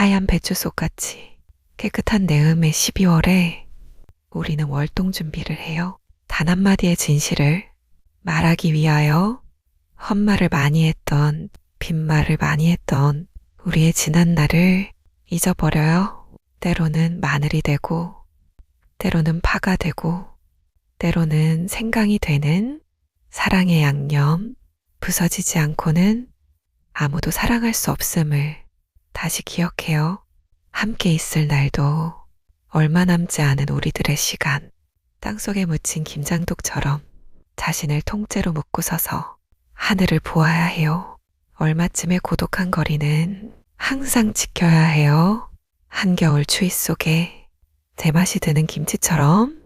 하얀 배추 속같이 깨끗한 내음의 12월에 우리는 월동 준비를 해요. 단 한마디의 진실을 말하기 위하여 헛말을 많이 했던, 빈말을 많이 했던 우리의 지난 날을 잊어버려요. 때로는 마늘이 되고, 때로는 파가 되고, 때로는 생강이 되는 사랑의 양념, 부서지지 않고는 아무도 사랑할 수 없음을 다시 기억해요. 함께 있을 날도 얼마 남지 않은 우리들의 시간, 땅속에 묻힌 김장독처럼 자신을 통째로 묶고 서서 하늘을 보아야 해요. 얼마쯤의 고독한 거리는 항상 지켜야 해요. 한겨울 추위 속에 제맛이 드는 김치처럼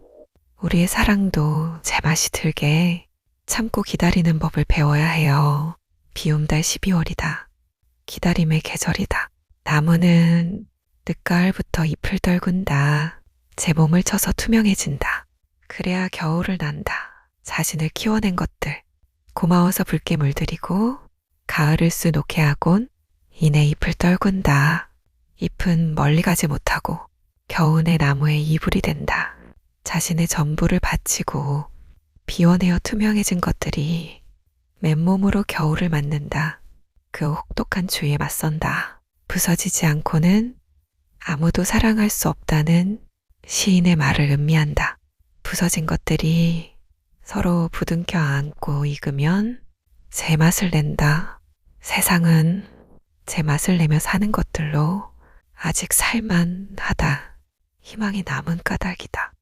우리의 사랑도 제맛이 들게 참고 기다리는 법을 배워야 해요. 비움달 12월이다. 기다림의 계절이다. 나무는 늦가을부터 잎을 떨군다. 제 몸을 쳐서 투명해진다. 그래야 겨울을 난다. 자신을 키워낸 것들. 고마워서 붉게 물들이고 가을을 쑤 놓게 하곤 이내 잎을 떨군다. 잎은 멀리 가지 못하고 겨우내 나무의 이불이 된다. 자신의 전부를 바치고 비워내어 투명해진 것들이 맨몸으로 겨울을 맞는다. 그 혹독한 추위에 맞선다. 부서지지 않고는 아무도 사랑할 수 없다는 시인의 말을 음미한다. 부서진 것들이 서로 부둥켜 안고 익으면 제 맛을 낸다. 세상은 제 맛을 내며 사는 것들로 아직 살만하다. 희망이 남은 까닭이다.